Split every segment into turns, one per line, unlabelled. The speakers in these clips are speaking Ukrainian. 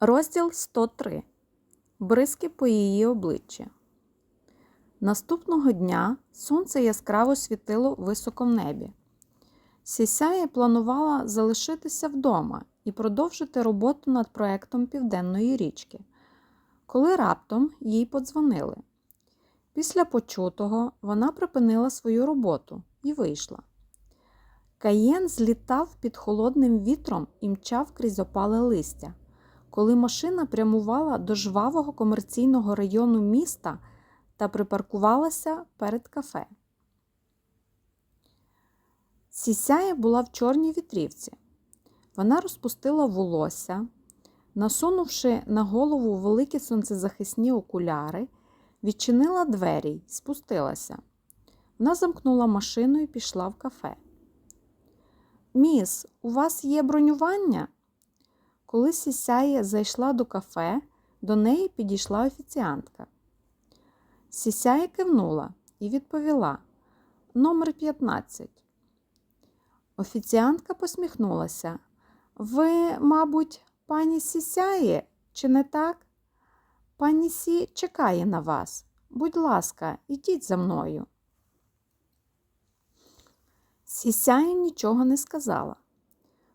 Розділ 103. Бризки по її обличчі. Наступного дня сонце яскраво світило в небі. Сісяє планувала залишитися вдома і продовжити роботу над проектом Південної річки, коли раптом їй подзвонили. Після почутого вона припинила свою роботу і вийшла. Каєн злітав під холодним вітром і мчав крізь опале листя. Коли машина прямувала до жвавого комерційного району міста та припаркувалася перед кафе. Сісяє була в чорній вітрівці. Вона розпустила волосся, насунувши на голову великі сонцезахисні окуляри, відчинила двері й спустилася. Вона замкнула машину і пішла в кафе. Міс, у вас є бронювання? Коли Сісяє зайшла до кафе, до неї підійшла офіціантка. Сісяє кивнула і відповіла Номер 15. Офіціантка посміхнулася. Ви, мабуть, пані Сісяє, чи не так? Пані Сі чекає на вас. Будь ласка, ідіть за мною. Сісяє нічого не сказала.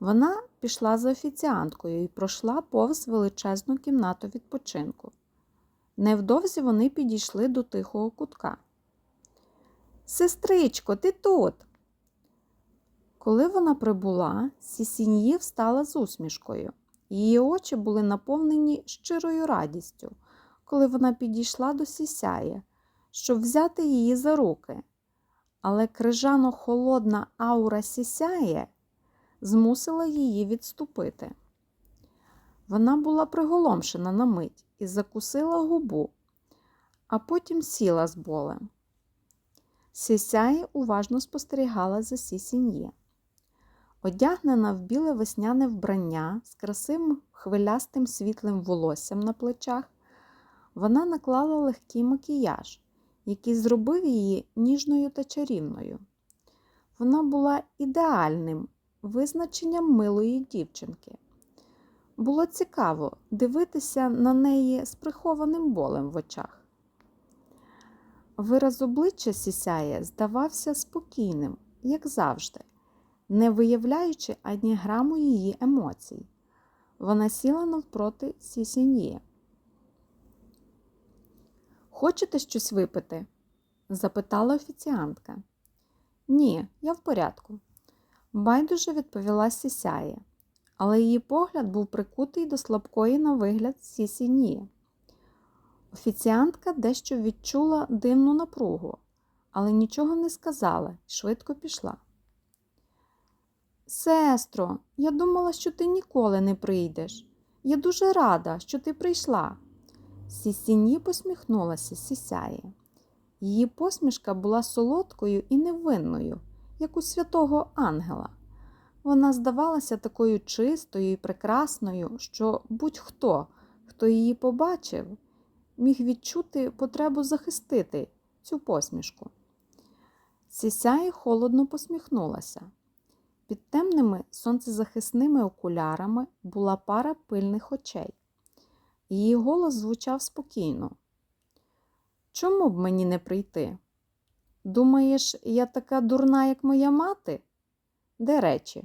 Вона пішла за офіціанткою і пройшла повз величезну кімнату відпочинку. Невдовзі вони підійшли до тихого кутка. Сестричко, ти тут. Коли вона прибула, Сісіньї встала з усмішкою. Її очі були наповнені щирою радістю, коли вона підійшла до сісяє, щоб взяти її за руки. Але крижано холодна аура сісяє змусила її відступити. Вона була приголомшена на мить і закусила губу, а потім сіла з болем. Сісяє уважно спостерігала за сісін'є. Одягнена в біле весняне вбрання з красивим хвилястим світлим волоссям на плечах, вона наклала легкий макіяж, який зробив її ніжною та чарівною. Вона була ідеальним визначенням милої дівчинки. Було цікаво дивитися на неї з прихованим болем в очах. Вираз обличчя сісяє здавався спокійним, як завжди, не виявляючи ані граму її емоцій. Вона сіла навпроти сісіньї. Хочете щось випити? запитала офіціантка. Ні, я в порядку. Байдуже відповіла сісяє, але її погляд був прикутий до слабкої на вигляд сісінії. Офіціантка дещо відчула дивну напругу, але нічого не сказала швидко пішла. Сестро, я думала, що ти ніколи не прийдеш. Я дуже рада, що ти прийшла. Сісіні посміхнулася сісяє. Її посмішка була солодкою і невинною як у святого ангела. Вона здавалася такою чистою і прекрасною, що будь-хто, хто її побачив, міг відчути потребу захистити цю посмішку. Сісяй холодно посміхнулася. Під темними сонцезахисними окулярами була пара пильних очей. Її голос звучав спокійно. Чому б мені не прийти? Думаєш, я така дурна, як моя мати? Де речі?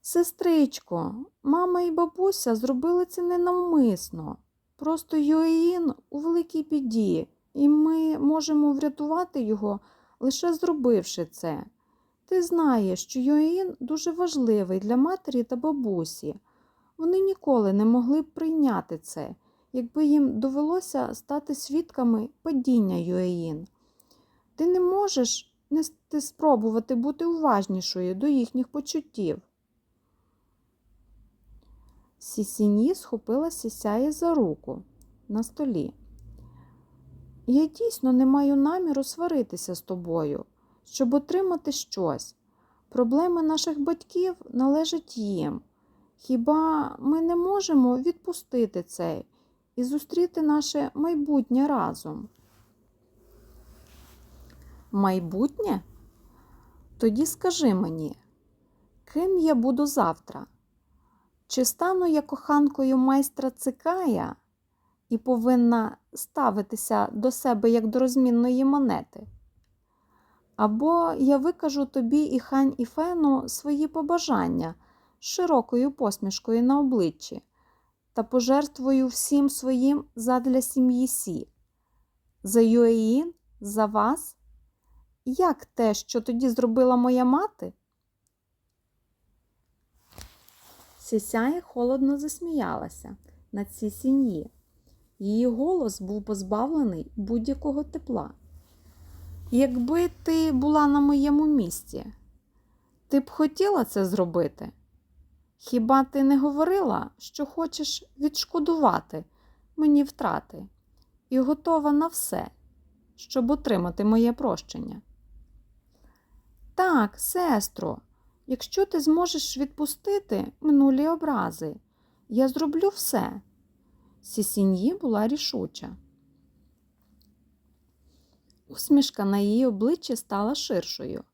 Сестричко, мама і бабуся зробили це ненавмисно. Просто Йоїн у великій біді, і ми можемо врятувати його, лише зробивши це. Ти знаєш, що Йоїн дуже важливий для матері та бабусі. Вони ніколи не могли б прийняти це якби їм довелося стати свідками падіння Юеїн. Ти не можеш не спробувати бути уважнішою до їхніх почуттів. Сісіні схопила сісяє за руку на столі. Я дійсно не маю наміру сваритися з тобою, щоб отримати щось. Проблеми наших батьків належать їм. Хіба ми не можемо відпустити це і зустріти наше майбутнє разом. Майбутнє? Тоді скажи мені, ким я буду завтра? Чи стану я коханкою майстра цикая і повинна ставитися до себе як до розмінної монети? Або я викажу тобі і хань і фену свої побажання з широкою посмішкою на обличчі та пожертвую всім своїм задля сім'ї Сі. За Юеїн, за вас? Як те, що тоді зробила моя мати? Сісяє холодно засміялася на цій сім'ї. Її голос був позбавлений будь-якого тепла. Якби ти була на моєму місці, ти б хотіла це зробити? Хіба ти не говорила, що хочеш відшкодувати мені втрати і готова на все, щоб отримати моє прощення? Так, сестро, якщо ти зможеш відпустити минулі образи, я зроблю все. Сісіньї була рішуча. Усмішка на її обличчі стала ширшою.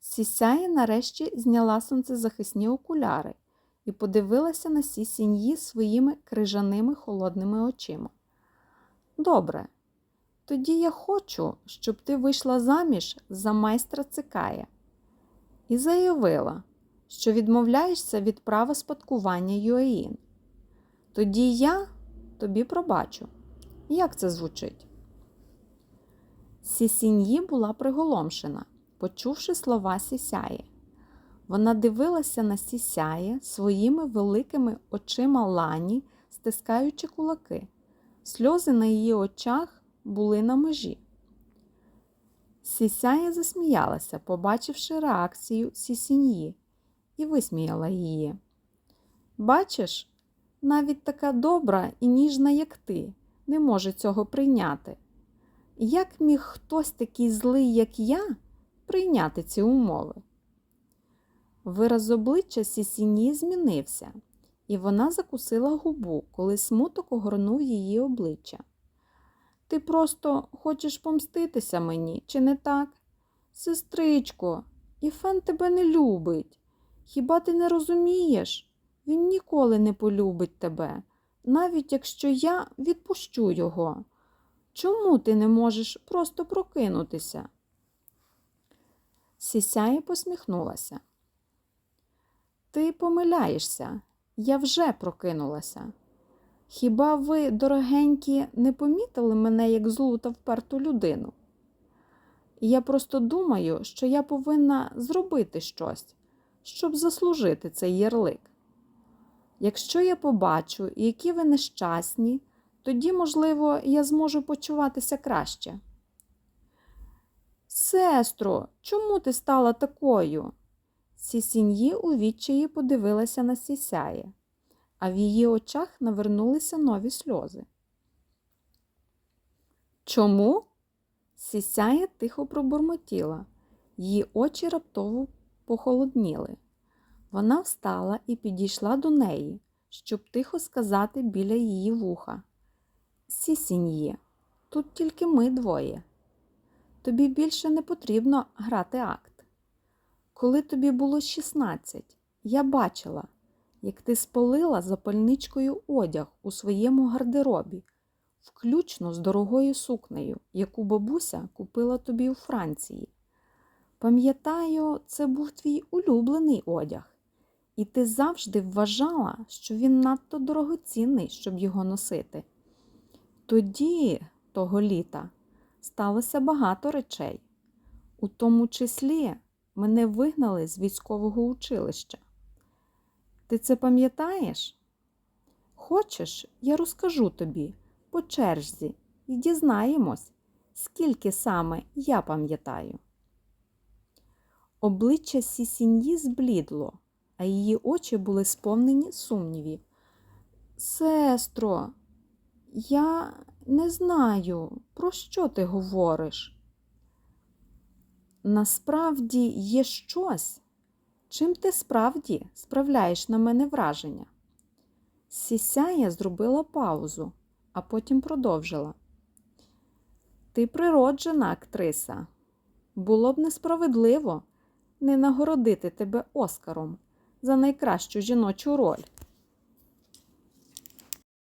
Сісяє нарешті зняла сонцезахисні окуляри і подивилася на сісіньї своїми крижаними холодними очима. Добре, тоді я хочу, щоб ти вийшла заміж за майстра цикая і заявила, що відмовляєшся від права спадкування Юеїн. Тоді я тобі пробачу. Як це звучить? Сісіньї була приголомшена, почувши слова Сісяє. Вона дивилася на Сісяє своїми великими очима лані, стискаючи кулаки. Сльози на її очах були на межі. Сісяє засміялася, побачивши реакцію Сісіньї, і висміяла її. Бачиш, навіть така добра і ніжна, як ти, не може цього прийняти. Як міг хтось такий злий, як я, прийняти ці умови? Вираз обличчя Сісіні змінився, і вона закусила губу, коли смуток огорнув її обличчя. Ти просто хочеш помститися мені, чи не так? Сестричко, Іфен тебе не любить. Хіба ти не розумієш? Він ніколи не полюбить тебе, навіть якщо я відпущу його. Чому ти не можеш просто прокинутися? Сісяє посміхнулася. Ти помиляєшся, я вже прокинулася. Хіба ви, дорогенькі, не помітили мене як злу та вперту людину? Я просто думаю, що я повинна зробити щось, щоб заслужити цей ярлик. Якщо я побачу, які ви нещасні, тоді, можливо, я зможу почуватися краще. Сестро, чому ти стала такою? Сісіньї у відчаї подивилася на сісяє, а в її очах навернулися нові сльози. Чому? Сісяє тихо пробурмотіла, її очі раптово похолодніли. Вона встала і підійшла до неї, щоб тихо сказати біля її вуха. Сісіньє, тут тільки ми двоє. Тобі більше не потрібно грати акт. Коли тобі було 16, я бачила, як ти спалила запальничкою одяг у своєму гардеробі, включно з дорогою сукнею, яку бабуся купила тобі у Франції. Пам'ятаю, це був твій улюблений одяг, і ти завжди вважала, що він надто дорогоцінний, щоб його носити. Тоді, того літа, сталося багато речей, у тому числі мене вигнали з військового училища. Ти це пам'ятаєш? Хочеш, я розкажу тобі по черзі і дізнаємось, скільки саме я пам'ятаю. Обличчя Сісіньї зблідло, а її очі були сповнені сумнівів. Сестро, я не знаю, про що ти говориш. Насправді є щось, чим ти справді справляєш на мене враження. Сісяя зробила паузу, а потім продовжила. Ти природжена актриса. Було б несправедливо не нагородити тебе Оскаром за найкращу жіночу роль.